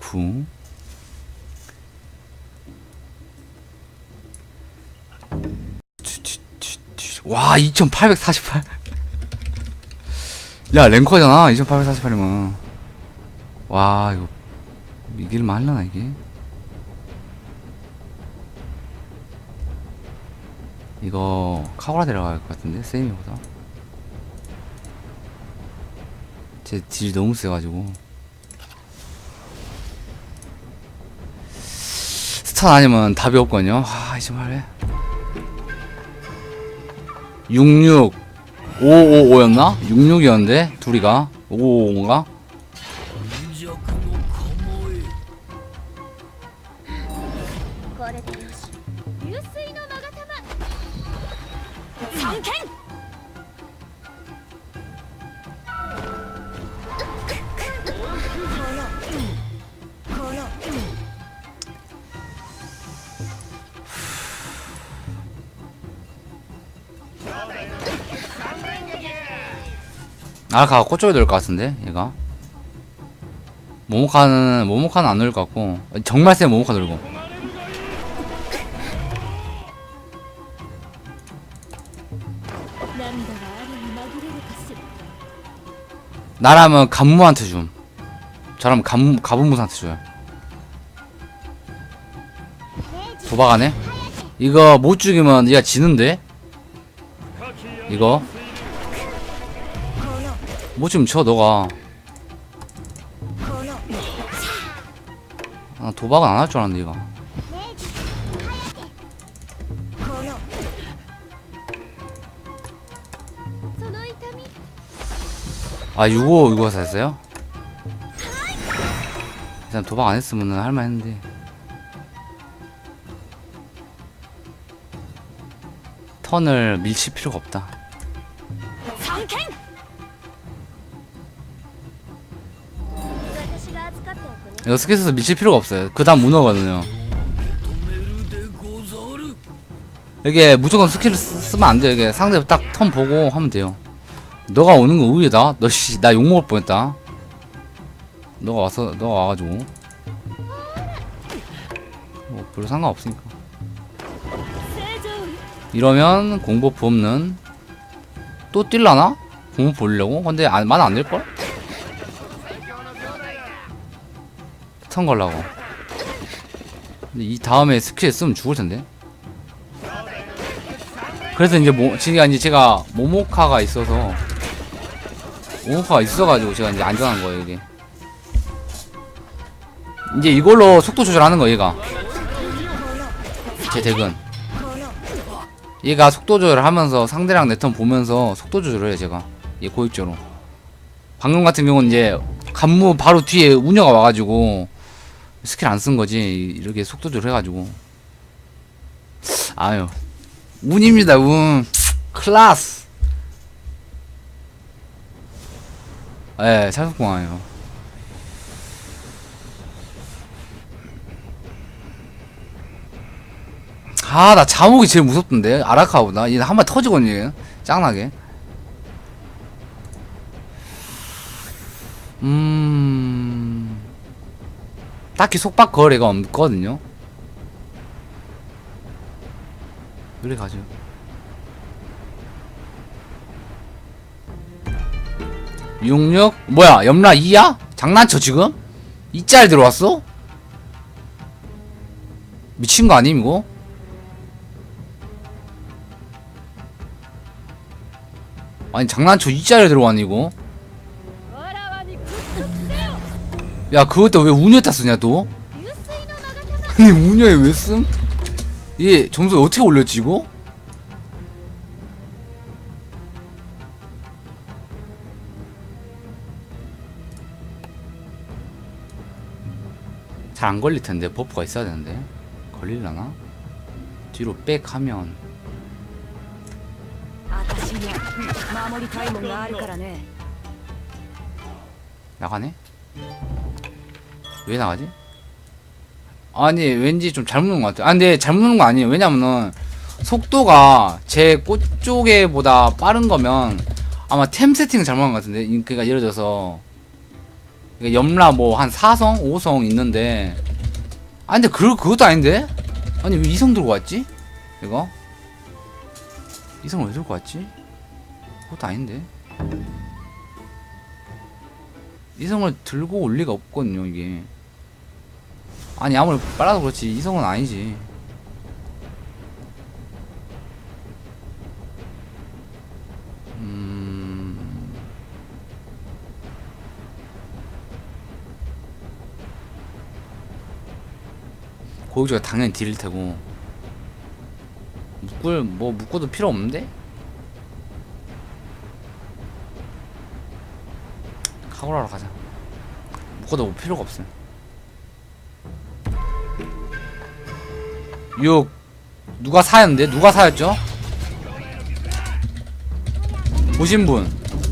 9 와, 2848. 야, 랭커잖아. 2848이면. 와, 이거 이길만 할라나 이게? 이거 카고라 데려갈 것 같은데 세미보다. 제 딜 너무 세가지고. 스턴 아니면 답이 없거든요. 아, 이제 말해. 66 555였나? 66이었는데 둘이가 555인가? 아가 꽃쪽에 넣을 것 같은데 얘가? 모모카는 모모카는 안 넣을 것 같고. 정말 세 모모카 넣고. 나라면 간무한테 줌. 저라면 간무, 가부무사한테 줘요. 도박하네? 이거 못 죽이면 얘가 지는데? 이거? 뭐좀쳐 너가. 아, 도박은 안 할 줄 알았는데 이거. 아 6호 6호 샀어요? 그냥 도박 안 했으면 할만 했는데. 턴을 밀칠 필요가 없다. 이거 스케이트에서 밀칠 필요가 없어요. 그 다음 문어거든요. 이게 무조건 스킬을 쓰, 쓰면 안 돼요. 이게 상대 딱 턴 보고 하면 돼요. 너가 오는 거 의외다? 너 씨 나 욕먹을 뻔했다. 너가 와서 너가 와가지고. 뭐 별로 상관없으니까. 이러면 공버프 없는 또 뛸라나? 공버프 올리려고? 근데 안, 만 안 될걸? 턴 걸라고. 근데 이 다음에 스킬 쓰면 죽을 텐데. 그래서 이제 모, 지금 이제 제가 모모카가 있어서 모모카가 있어가지고 제가 이제 안전한 거예요 이게. 이제 이걸로 속도 조절하는 거 얘가. 제 덱은. 얘가 속도 조절을 하면서 상대랑 내 턴 보면서 속도 조절을 해요 제가. 얘 고입조로. 방금 같은 경우는 이제 간무 바로 뒤에 우녀가 와가지고 스킬 안 쓴 거지 이렇게 속도 조절 해가지고 아유 운입니다 운 클라스 예 찰석공항이에요 아, 나 자목이 제일 무섭던데. 아라카보다. 얘는 한번 터지거든요. 짱나게. 음. 딱히 속박 거래가 없거든요. 그래 가죠. 육육 뭐야 염라 2야? 장난쳐 지금? 2짤 들어왔어? 미친 거 아님 이거? 아니 장난쳐 이자를 들어왔니 이거? 야 그것도 왜 운여에다 쓰냐 또? 流水の勾玉 아니 운여에 왜 쓴? 얘 점수 어떻게 올렸지 이거? 잘 안 걸릴 텐데 버프가 있어야 되는데 걸릴라나? 뒤로 백 하면 私には守りたいもんがあるからね 나가네? 왜 나가지? 아니 왠지 좀 잘못 넣은 것 같아 아 근데 잘못 넣은 거 아니에요 왜냐면은 속도가 제 꽃 쪽에보다 빠른 거면 아마 템 세팅을 잘못한 것 같은데 이- 그러니까 예를 들어서 그러니까 염라 뭐 한 4성, 5성 있는데 아 근데 그 그것도 아닌데? 아니 왜 이성 들고 왔지? 이거? 이성 왜 들고 왔지? 그것도 아닌데. 이성을 들고 올 리가 없거든요 이게. 아니 아무리 빨라도 그렇지 이성은 아니지. 음. 고육주가 당연히 딜일 테고 묶을 뭐 묶어도 필요 없는데? 탁월하러 가자 묶어도 올 필요가 없음 6 누가 사였는데? 누가 사였죠? 보신 분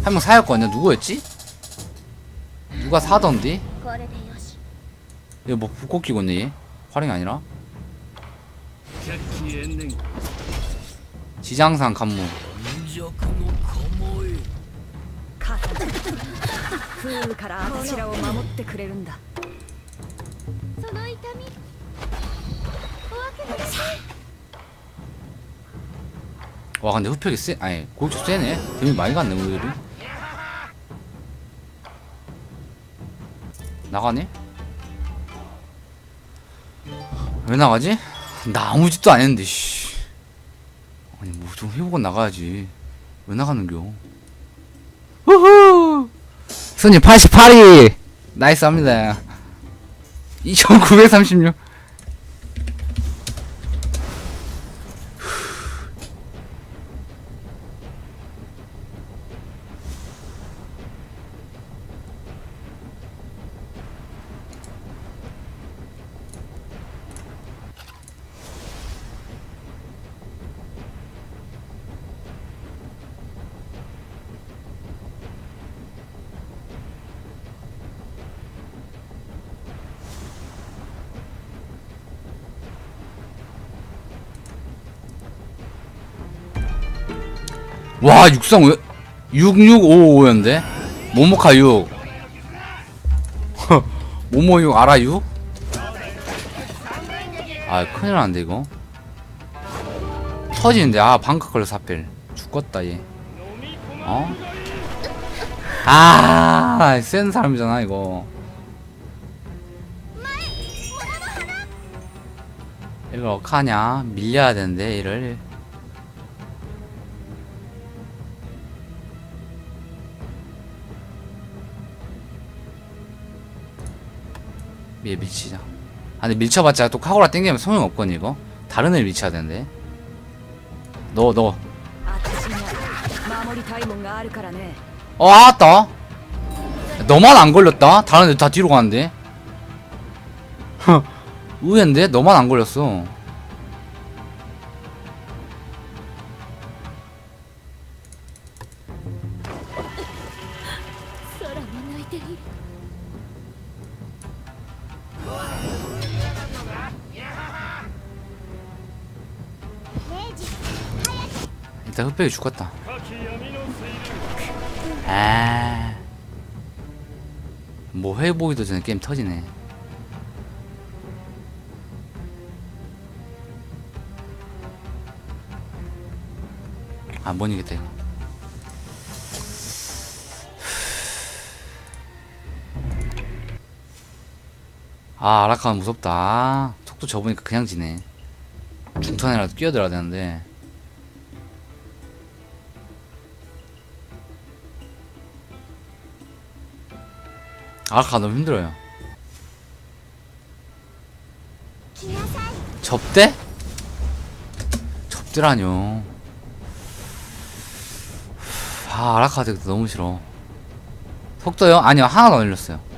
한 명 사였거든요 누구였지? 누가 사던디? 얘 뭐 붓고 끼고 있네 얘 활용이 아니라 지장산 간무 風雨からあちらを守ってくれるんだその痛みお分けください 와 근데 흡혈이 세 아니 고육주 세네 데미 많이 갔네 오늘이 나가네? 왜 나가지? 나 아무 짓도 안 했는데 씨 아니 뭐 좀 해보고 나가야지 왜 나가는겨 우후 순위 88위 나이스 합니다. 2936 와왜 6655였는데? 모모카 6 모모 6 알아 6? 아 큰일 났는데 이거? 터지는데 아 방크 걸려서 하필. 죽겠다 얘. 어? 아 센 사람이잖아 이거. 이걸 어떡하냐? 밀려야 되는데 이를 얘 밀치자. 아 근데 밀쳐봤자 또 카고라 땡기면 소용없거니 이거. 다른 애 밀쳐야 되는데. 너 너. 어 알았다. 너만 안 걸렸다? 다른 애 다 뒤로 가는데? 의외인데? 너만 안 걸렸어. 일단 흑백이 죽었다. 아. 뭐 회보이도 전에 게임 터지네. 아, 못 이겼다, 이거. 아, 아라카는 무섭다. 아, 속도 접으니까 그냥 지네. 중턴이라도 뛰어들어야 되는데. 아가 너무 힘들어요 접대? 접대라뇨 아 아라카드 너무 싫어 속도요? 아니요 하나 더 늘렸어요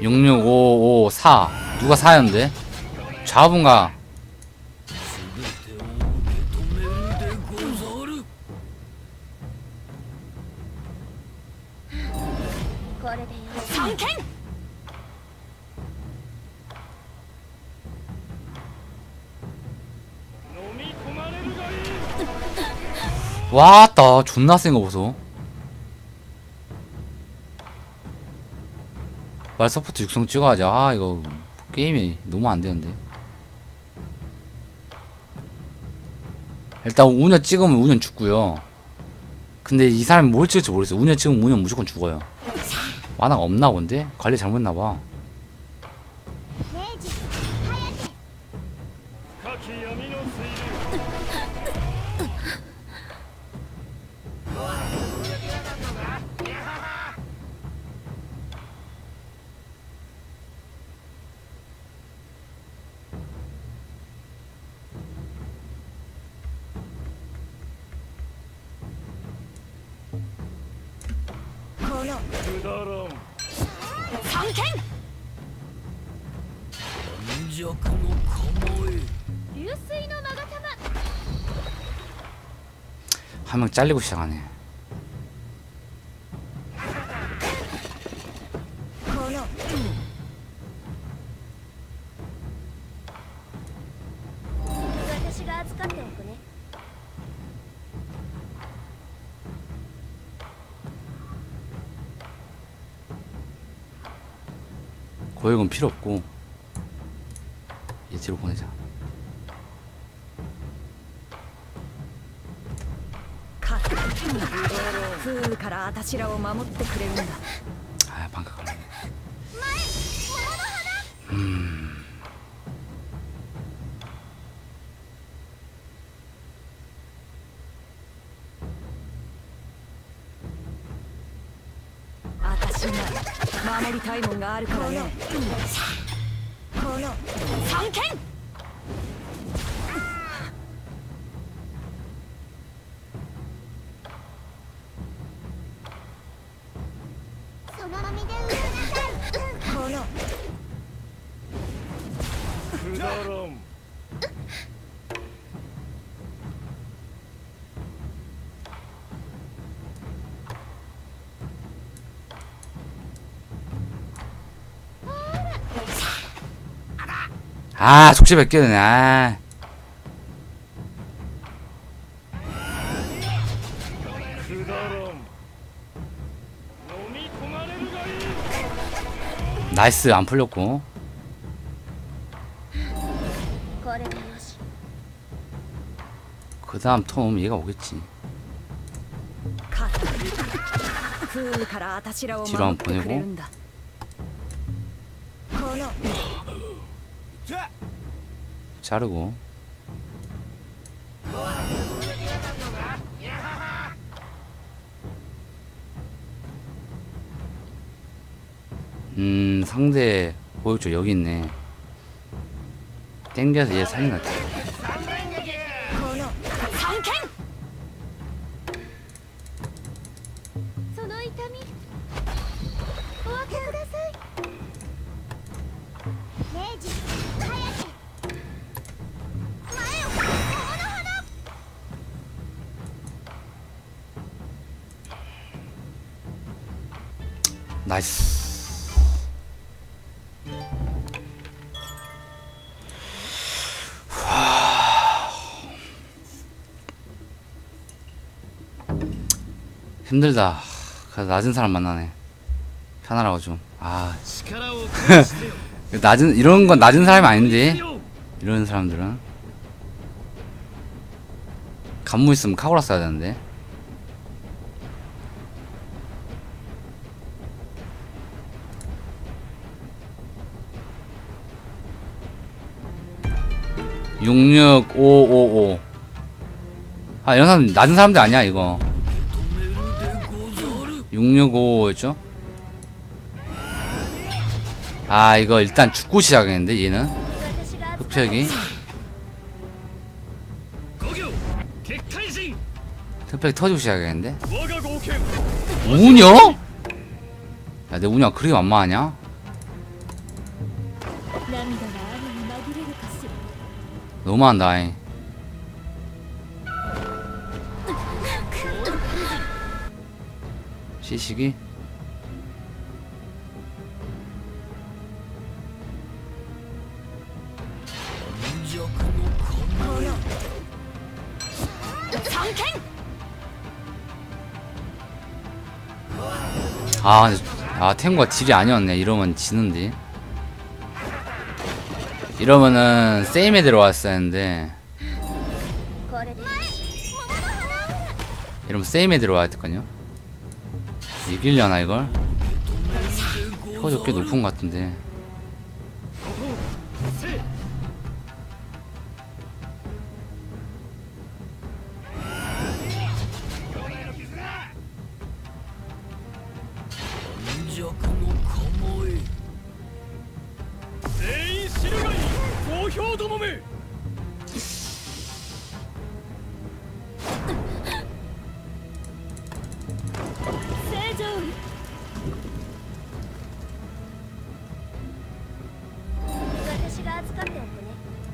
66554 누가 4였는데? 좌우분가 와따 존나 센거 보소. 말 서포트 육성 찍어야지. 아 이거 게임이 너무 안 되는데. 일단 운여 찍으면 운여 죽고요. 근데 이 사람이 뭘 찍을지 모르겠어 운여 찍으면 운여 무조건 죽어요. 만화가 없나 본데? 관리 잘못했나봐 流水の勾玉 한 명 잘리고 시작하네 この私が預かっておくね 고액은 필요 없고 얘 뒤로 보내자 勝った風雨から私らを守ってくれるんだ 아 방금 걸렸네 음. 私なら守りたいもんがあるからねこ の三 아, 속시 벗겨는 아. 나이스 안 풀렸고. 그 다음 톰 얘가 오겠지. 뒤로 한번 보내고. 자르고. 음 상대 보여줘 여기 있네. 땡겨서 얘것 같아 나이스. 와. 힘들다. 그래서 낮은 사람 만나네. 편하라고 좀. 아. 낮은 이런 건 낮은 사람이 아닌데. 이런 사람들은. 간무 있으면 카고라 써야 되는데. 66555. 아, 이런 사람, 낮은 사람들 아니야, 이거. 6655였죠? 아, 이거 일단 죽고 시작했는데, 얘는. 흡혈이. 흡혈이 터지고 시작했는데. 그 운이야 야, 내 운이 그렇게 만만하냐? 너무한다 잉. 시식이? 아, 아 탱고가 딜이 아니었네. 이러면 지는데. 이러면은 세임에 들어왔었는데. 이러면 세임에 들어와야 될거든요? 이길려나 이걸? 표가 꽤 높은 것 같은데. 너도 몸을!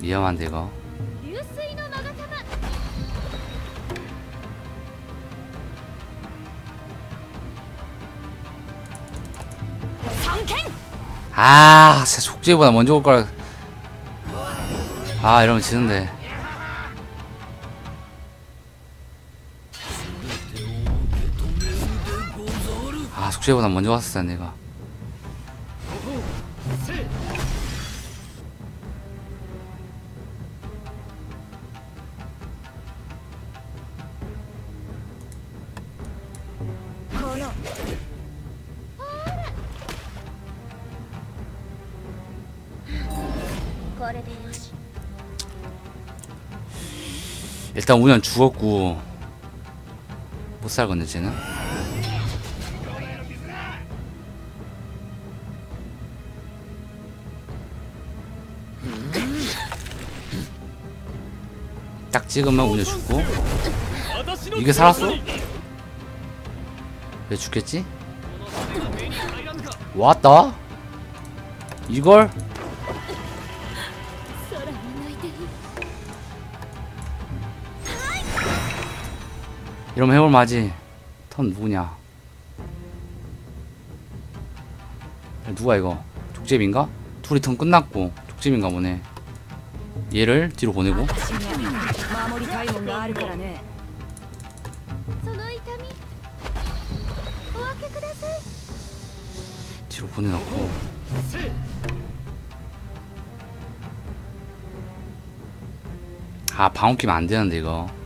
위험한데 이거? 아, 속죄보다 먼저 올 거라. 아 이러면 지는데. 아 족제보다 먼저 왔었어 내가 일단 우연 죽었고 못 살겠네 쟤는 딱 찍으면 우연 죽고 이게 살았어? 왜 죽겠지? 왔다? 이걸? 이러면 해볼 맞이. 턴 누구냐? 누가 이거? 족제비인가? 둘이 턴 끝났고 족제비인가 보네. 얘를 뒤로 보내고. 뒤로 보내놓고. 아 방어 끼면 안 되는데 이거.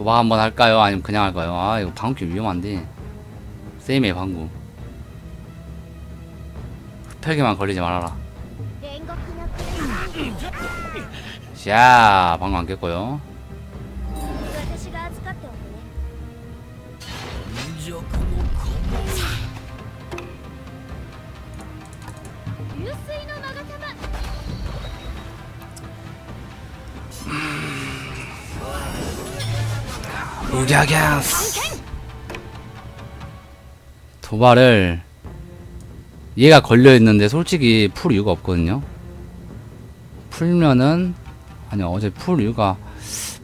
도박 한번 할까요? 아니면 그냥 할까요? 아 이거 방금 위험한데. 세임해 방금. 흡혈기만 걸리지 말아라. 자 방금 안 깼고요. 우갸갸스 도발을 얘가 걸려있는데 솔직히 풀 이유가 없거든요. 풀면은 아니 어제 풀 이유가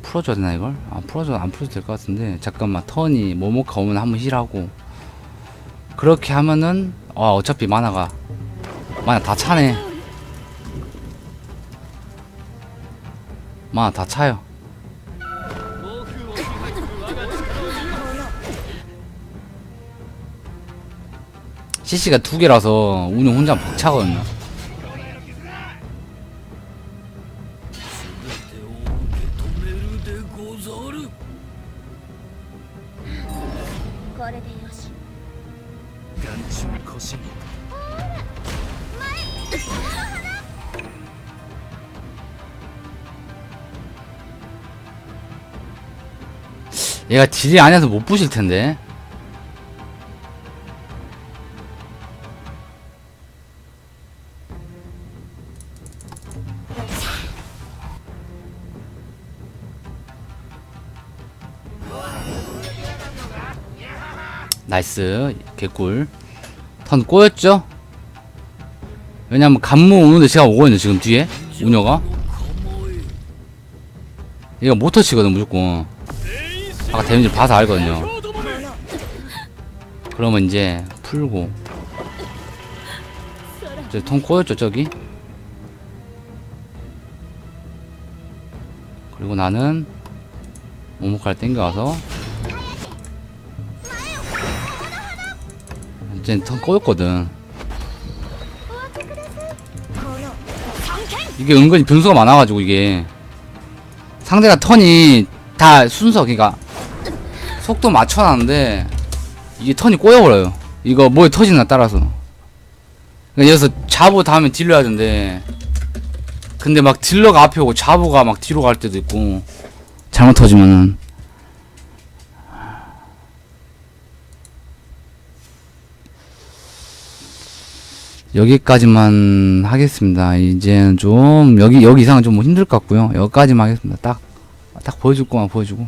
풀어줘야 되나 이걸? 아 풀어줘 안 풀어도 될 것 같은데. 잠깐만 턴이 모모카 오면 한번 힐하고. 그렇게 하면은 아 어차피 만화가 만화 다 차네. 만화 다 차요 CC가 두 개라서 운우 혼자 벅차거든요. 얘가 딜이 아니어서 못 부실 텐데. 나이스. 개꿀. 턴 꼬였죠? 왜냐면 간무 오는데 제가 오고 있네 지금 뒤에. 우녀가. 얘가 모터 치거든 무조건. 아까 데미지 봐서 알거든요. 그러면 이제 풀고. 이제 턴 꼬였죠 저기? 그리고 나는 오목할 땡겨와서 이제 턴 꼬였거든. 이게 은근히 변수가 많아가지고 이게. 상대가 턴이 다 순서 그니까 속도 맞춰놨는데 이게 턴이 꼬여버려요. 이거 뭐에 터지나 따라서. 그러니까 여기서 자부 다음에 딜러 해야 되는데 근데 막 딜러가 앞에 오고 자부가 막 뒤로 갈 때도 있고. 잘못 터지면은 여기까지만 하겠습니다. 이제는 좀 여기 여기 이상은 좀 힘들 것 같고요. 여기까지만 하겠습니다. 딱 딱 보여줄 거만 보여주고.